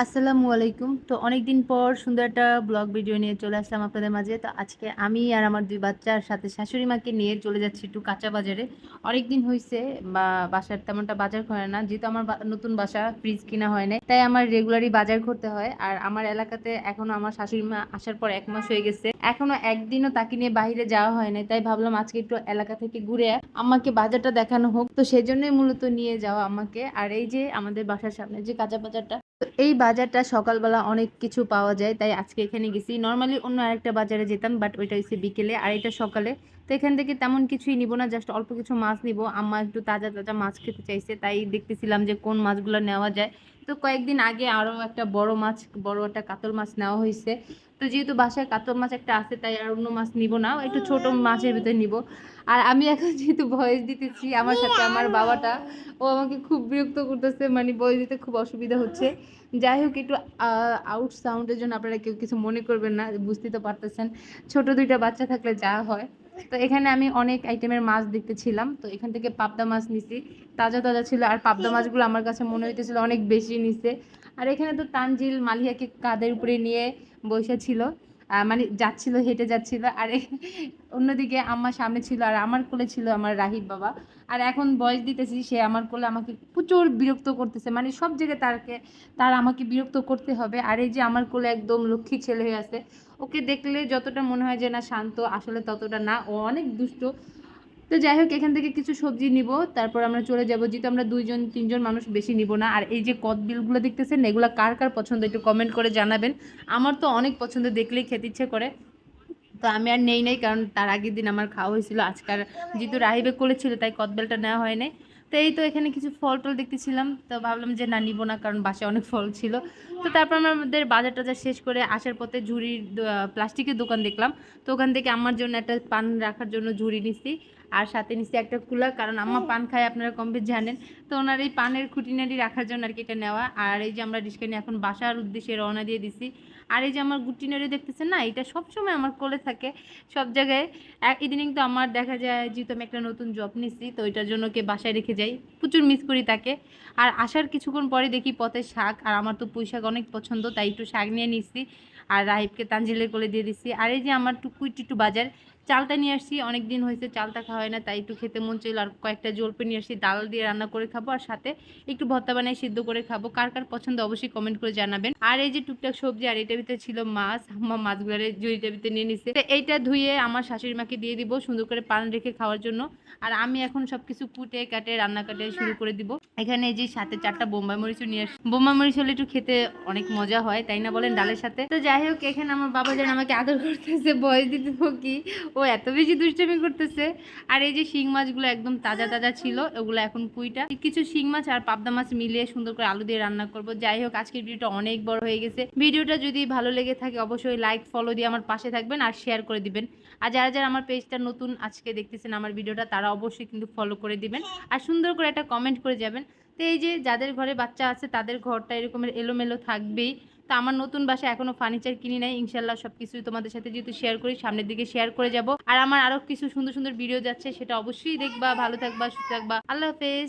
আসসালামু আলাইকুম। তো অনেকদিন পর সুন্দর একটা ব্লগ ভিডিও নিয়ে চলে আসলাম আপনাদের মাঝে। তো আজকে আমি আর আমার দুই বাচ্চার সাথে শাশুড়ি মাকে নিয়ে চলে যাচ্ছি একটু কাঁচা বাজারে। অনেক দিন হয়েছে বা বাসার তেমনটা বাজার করে না। যেহেতু আমার নতুন বাসা ফ্রিজ কিনা হয় না তাই আমার রেগুলারই বাজার করতে হয়। আর আমার এলাকাতে এখনও আমার শাশুড়ি মা আসার পর এক মাস হয়ে গেছে। এখনও একদিনও তাকে নিয়ে বাইরে যাওয়া হয় না তাই ভাবলাম আজকে একটু এলাকা থেকে ঘুরে আমাকে বাজারটা দেখানো হোক। তো সেজন্যই মূলত নিয়ে যাওয়া আমাকে। আর এই যে আমাদের বাসার সামনে যে কাঁচা বাজারটা তো এই বাজারটা সকালবেলা অনেক কিছু পাওয়া যায়, তাই আজকে এখানে গেছি। নর্মালি অন্য আরেকটা বাজারে যেতাম বাট ওইটা হচ্ছে বিকেলে, আর এটা সকালে। তো এখান থেকে তেমন কিছুই নিব না জাস্ট অল্প কিছু মাছ নিব। আম্মা একটু তাজা তাজা মাছ খেতে চাইছে, তাই দেখতেছিলাম যে কোন মাছগুলো নেওয়া যায়। তো কয়েকদিন আগে আরও একটা বড় মাছ, বড় একটা কাতল মাছ নেওয়া হয়েছে তো যেহেতু বাসায় কাতল মাছ একটা আছে তাই আর অন্য মাছ নিব না একটু ছোট মাছের ভিতরে নিব। আর আমি এখন যেহেতু ভয়েস দিতেছি আমার সাথে আমার বাবাটা ও আমাকে খুব বিরক্ত করতেছে মানে বই দিতে খুব অসুবিধা হচ্ছে। যাই হোক একটু আউট সাউন্ডের জন্য আপনারা কেউ কিছু মনে করবেন না বুঝতে তো পারতেছেন। ছোট দুইটা বাচ্চা থাকলে যা হয়। তো এখানে আমি অনেক আইটেমের মাছ দেখতেছিলাম তো এখান থেকে পাবদা মাছ নিছি। তাজা তাজা ছিল আর পাবদা মাছগুলো আমার কাছে মনে হইতেছিল অনেক বেশি নিছে। আর এখানে তো তানজিল মালিয়াকে কাদের উপরে নিয়ে বসে ছিল মানে যাচ্ছিল, হেঁটে যাচ্ছিল, আর অন্যদিকে আমার সামনে ছিল আর আমার কোলে ছিল আমার রাহিব বাবা। আর এখন বয়স দিতেছি, সে আমার কোলে আমাকে প্রচুর বিরক্ত করতেছে মানে সব জায়গায় তারকে, তার আমাকে বিরক্ত করতে হবে। আর এই যে আমার কোলে একদম লক্ষ্মী ছেলে হয়ে আছে, ওকে দেখলে যতটা মনে হয় যে না শান্ত, আসলে ততটা না, ও অনেক দুষ্ট। তো যাই হোক, এখান থেকে কিছু সবজি নিব, তারপর আমরা চলে যাব। যেহেতু আমরা দুইজন, তিনজন মানুষ বেশি নিব না, আর এই যে কদবিলগুলো দেখতেছেন, এগুলো কার কার পছন্দ একটু কমেন্ট করে জানাবেন। আমার তো অনেক পছন্দ, দেখলেই খেতে ইচ্ছে করে। তো আমি আর নেই নাই, কারণ তার আগের দিন আমার খাওয়া হয়েছিল। আজকাল যেহেতু রাহিবে করেছিল তাই কদবেলটা নেওয়া হয় নাই। তো এই তো এখানে কিছু ফল টল দেখতেছিলাম, তো ভাবলাম যে না, নিব না, কারণ বাসায় অনেক ফল ছিল। তো তারপর আমরা আমাদের বাজার টাজার শেষ করে আসার পথে ঝুড়ির প্লাস্টিকের দোকান দেখলাম। তো ওখান থেকে আমার জন্য একটা পান রাখার জন্য ঝুড়ি নিছি আর সাথে নিছি একটা কুলার কারণ আম্মা পান খায় আপনারা কম বেশ জানেন। তো ওনার এই পানের খুঁটিনাটি রাখার জন্য আর কি এটা নেওয়া। আর এই যে আমরা রিস্কা নিয়ে এখন বাসার উদ্দেশ্যে রওনা দিয়ে দিছি। আর এই যে আমার গুটিনারি দেখতেছেন না এটা সবসময় আমার কোলে থাকে। সব জায়গায় এক- ইদানিং তো আমার দেখা যায় যেহেতু আমি একটা নতুন জব নিছি তো ওইটার জন্য কে বাসায় রেখে যাই। প্রচুর মিস করি তাকে। আর আসার কিছুক্ষণ পরে দেখি পথে শাক আর আমার তো পুঁই শাক অনেক পছন্দ, তাই একটু শাক নিয়ে নিচ্ছি। আর রাহিবকে তাঞ্জিলে করে দিয়ে দিচ্ছি। আর এই যে আমার টুকুই টুটু বাজার চালটা নিয়ে আসছি অনেক দিন হয়েছে চালটা খাওয়া হয় না, তাই একটু খেতে মন চাইল। আর কয়েকটা জলপে নিয়ে আসছি, ডাল দিয়ে রান্না করে খাব আর সাথে একটু ভর্তা বানাই সিদ্ধ করে খাব। কার কার পছন্দ অবশ্যই কমেন্ট করে জানাবেন। আর এই যে টুকটাক সবজি, আর এটার ভিতরে ছিল মাছ আমার মাছগুলোর জুড়িটার ভিতরে নিয়ে নিছে। এইটা ধুয়ে আমার শাশুড়ি মাকে দিয়ে দিব সুন্দর করে পান রেখে খাওয়ার জন্য। আর আমি এখন সবকিছু কুটে কাটে, রান্না কাটে শুরু করে দিব। এখানে যে সাথে চারটা বোম্বাই মরিচও নিয়ে আসি বোম্বাই মরিচ হলে একটু খেতে অনেক মজা হয়, তাই না বলেন ডালের সাথে? তো যাই হোক, এখানে আমার বাবা যেন আমাকে আদর করতেছে, বয়স দিতে কি ও এত বেশি দুষ্টামি করতেছে। আর এই যে শিং মাছগুলো একদম তাজা তাজা ছিল, ওগুলো এখন কুইটা কিছু শিং মাছ আর পাবদা মাছ মিলিয়ে সুন্দর করে আলু দিয়ে রান্না করব। যাই হোক, আজকের ভিডিওটা অনেক বড় হয়ে গেছে। ভিডিওটা যদি ভালো লেগে থাকে, অবশ্যই লাইক ফলো দিয়ে আমার পাশে থাকবেন আর শেয়ার করে দিবেন। আর যারা যারা আমার পেজটা নতুন আজকে দেখতেছেন আমার ভিডিওটা, তারা অবশ্যই কিন্তু ফলো করে দিবেন। আর সুন্দর করে একটা কমেন্ট করে যাবেন। তো এই যে যাদের ঘরে বাচ্চা আছে, তাদের ঘরটা এরকমের এলোমেলো থাকবেই। তো আমার নতুন বাসা এখনও ফার্নিচার কিনি নাই। ইনশাল্লাহ সব কিছু তোমাদের সাথে যেহেতু শেয়ার করি, সামনের দিকে শেয়ার করে যাব। আর আমার আরও কিছু সুন্দর সুন্দর ভিডিও যাচ্ছে, সেটা অবশ্যই দেখবা। ভালো থাকবা, সুস্থ থাকবা। আল্লাহ হাফেজ।